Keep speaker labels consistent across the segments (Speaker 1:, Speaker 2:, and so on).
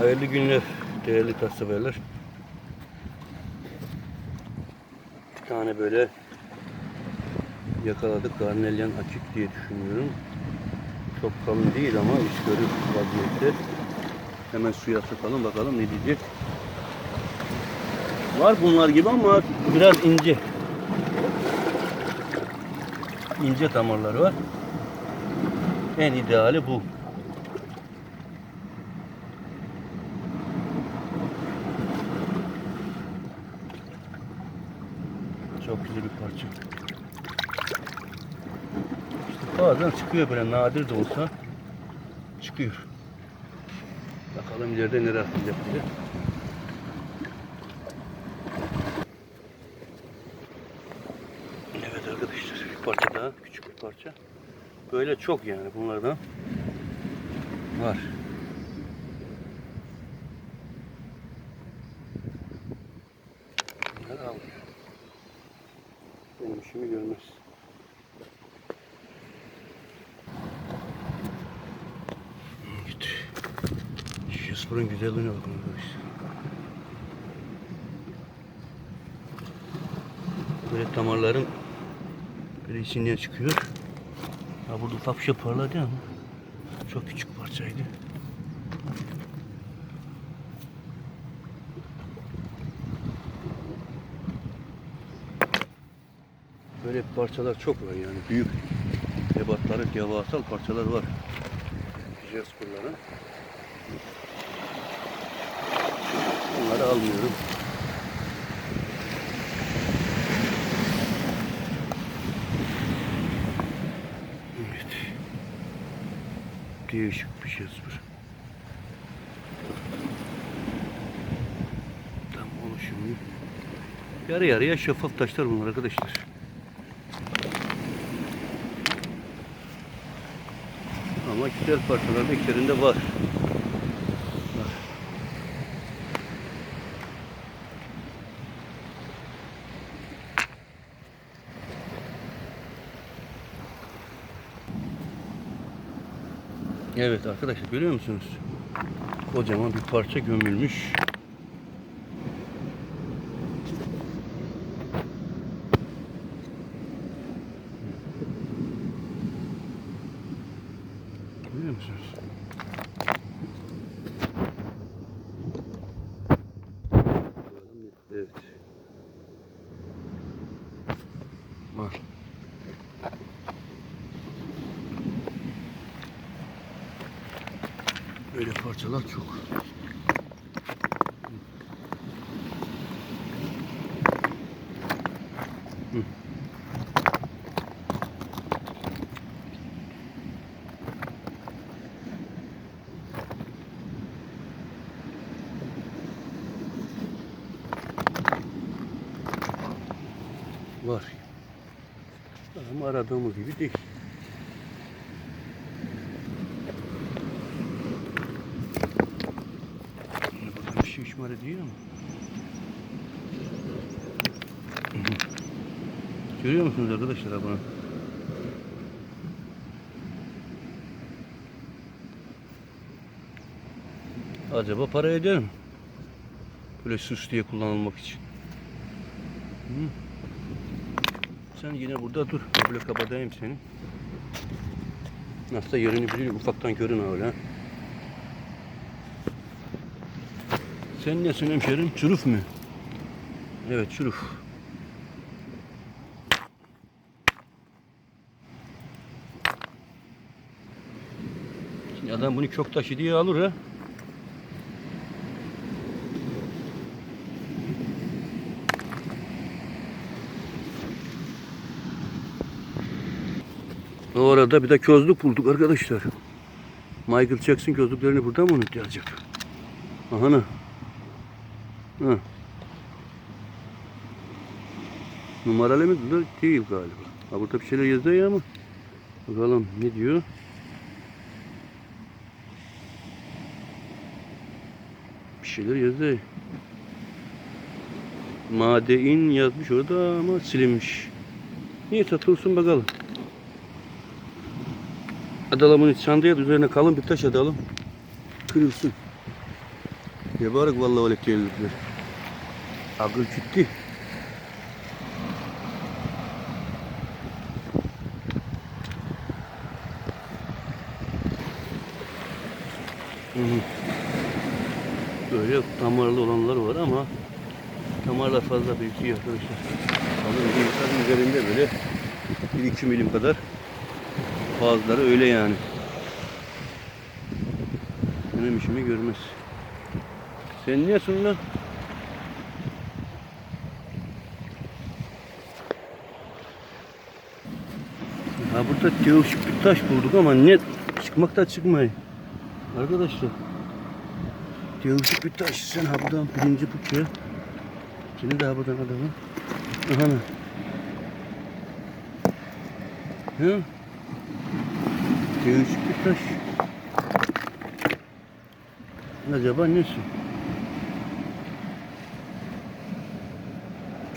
Speaker 1: Hayırlı günler değerli taksiseverler. Bir tane böyle yakaladık. Garnelyan açık diye düşünüyorum. Çok kalın değil ama iş görür vaziyette. Hemen suya sıkalım bakalım ne diyecek. Var bunlar gibi ama biraz ince. İnce damarları var. En ideali bu. Çok güzel bir parça. İşte bazen çıkıyor böyle nadir de olsa çıkıyor. Bakalım ileride nereye atlayacak bize. Evet arkadaşlar bir parça daha küçük bir parça. Böyle çok yani bunlardan var. Bunları al. Benim işimi görmez. Evet. Jasper'ın güzelliğine bakın. Böyle damarların böyle içinden çıkıyor. Ha burada ufak bir şey parladı ama çok küçük parçaydı. Böyle parçalar çok var yani büyük ebatları, devasal parçalar var. Jasper'ların. Bunları almıyorum. Evet. Değişik bir Jasper. Tam oluşumu. Yarı yarıya şeffaf taşlar bunlar arkadaşlar. Ama güzel parçalar da içerisinde var. Var. Evet arkadaşlar görüyor musunuz? Kocaman bir parça gömülmüş. Görüyor musunuz? Evet. Var. Böyle parçalar çok. Hı. Var. Ama aradığımız gibi değil. Yine Hı. Görüyor musunuz arkadaşlar bunu? Acaba para eder mi? Böyle süs diye kullanılmak için. Hı. Sen yine burada dur. Böyle kapatayım seni. Nasıl yerini biliyorum. Ufaktan görün öyle. Sen nesin hemşerim? Çürüf mü? Evet çürüf. Şimdi adam bunu çok taşı diye alır ha. O arada bir de közlük bulduk arkadaşlar. Michael Jackson közlüklerini burada mı unutacak? Aha ne? Ha. Numaralı mı? Değil galiba. Ha burada bir şeyler yazıyor ama. Bakalım ne diyor? Bir şeyler yazıyor. Madein yazmış orada ama silinmiş. Niye satılsın bakalım. Adalamın da üzerine kalın bir taş adalım. Kırılsın. Mübarek vallahi öyle. Akıl gitti. Böyle damarlı olanlar var ama damarlar fazla büyük değil arkadaşlar. Kalın insanın üzerinde böyle 1-2 milim kadar bazıları öyle yani. Benim işimi görmez. Sen niyesin lan? Ha burada değişik bir taş bulduk ama ne çıkmakta çıkmayın. Arkadaşlar. Değişik bir taş. Sen ha buradan birinci ki. Seni daha buradan adamı. Aha ne? Hı? Değişik bir taş. Acaba nesi?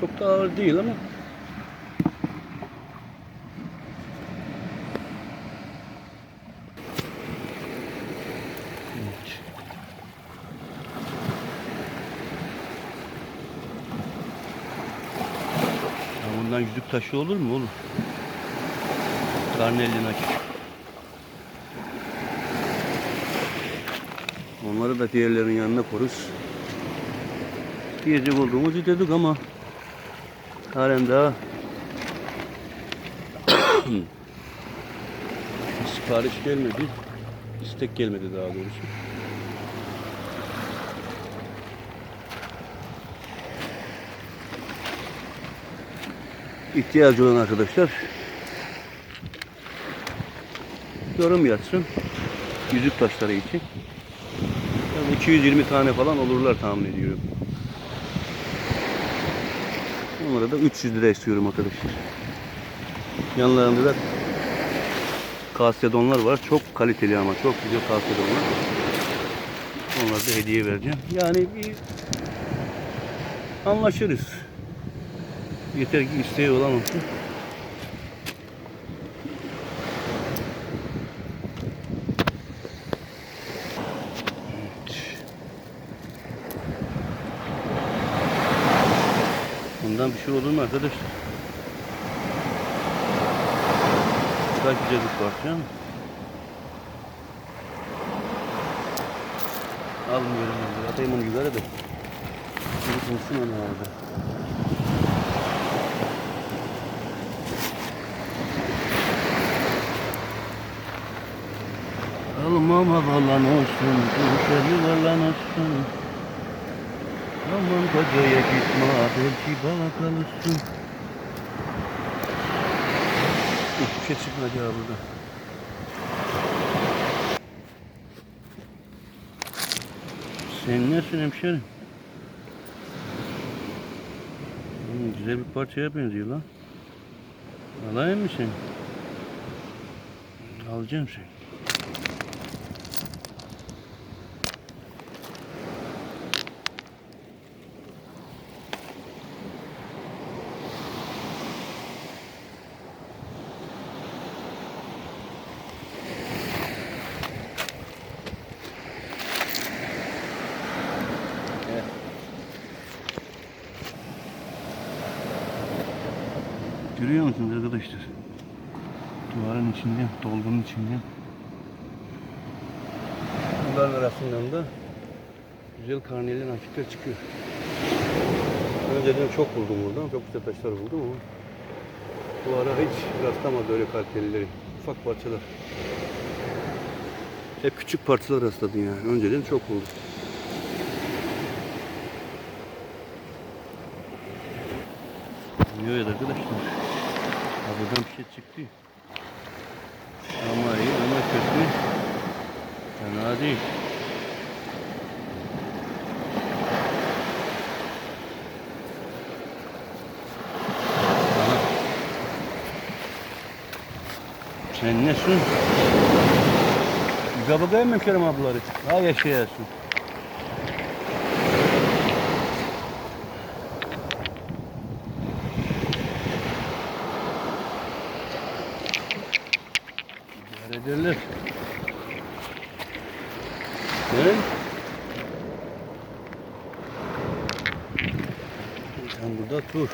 Speaker 1: Çok da ağır değil ama. Evet. Ya bundan yüzük taşı olur mu oğlum? Karnelli nakit. Onları da diğerlerin yanına koruz. Diyecek olduğumuzu dedik ama halen daha sipariş gelmedi. istek gelmedi daha doğrusu. İhtiyacı olan arkadaşlar yorum yazsın. Yüzük taşları için. Yani 220 tane falan olurlar tahmin ediyorum. Onlara da 300 lira istiyorum arkadaşlar. Yanlarında da kasedonlar var. Çok kaliteli ama çok güzel kasedonlar. Onları da hediye vereceğim. Yani bir anlaşırız. Yeter ki isteği olsun. Bundan bir şey olur mu arkadaşlar? Bu da güzel bir parça ama. Almıyorum ben. Atayım onu yukarı da. Konuşsun onu orada. Almam havalan olsun, düşer yuvarlan olsun. Aman kocaya gitme, belki bana kalırsın. Hiçbir şey çıkmadı. Sen nesin hemşerim? Güzel bir parçaya benziyor lan. Alayım mı seni? Alacağım seni. Görüyor musunuz arkadaşlar? Duvarın içinde, dolgunun içinde. Bunların arasından da güzel karneli nakitler çıkıyor. Önceden çok buldum buradan, çok güzel taşlar buldum ama bu ara hiç rastlamadı öyle kalitelileri. Ufak parçalar. Hep küçük parçalar rastladım yani. Önceden çok buldum. Evet arkadaşlar. Buradan bir şey çıktı. Ama iyi ama kötü. Fena değil. Aha. Sen nesin? Bakayım mı Kerem ablaları? Ha yaşayasın. Güzel. Buradan burada tur.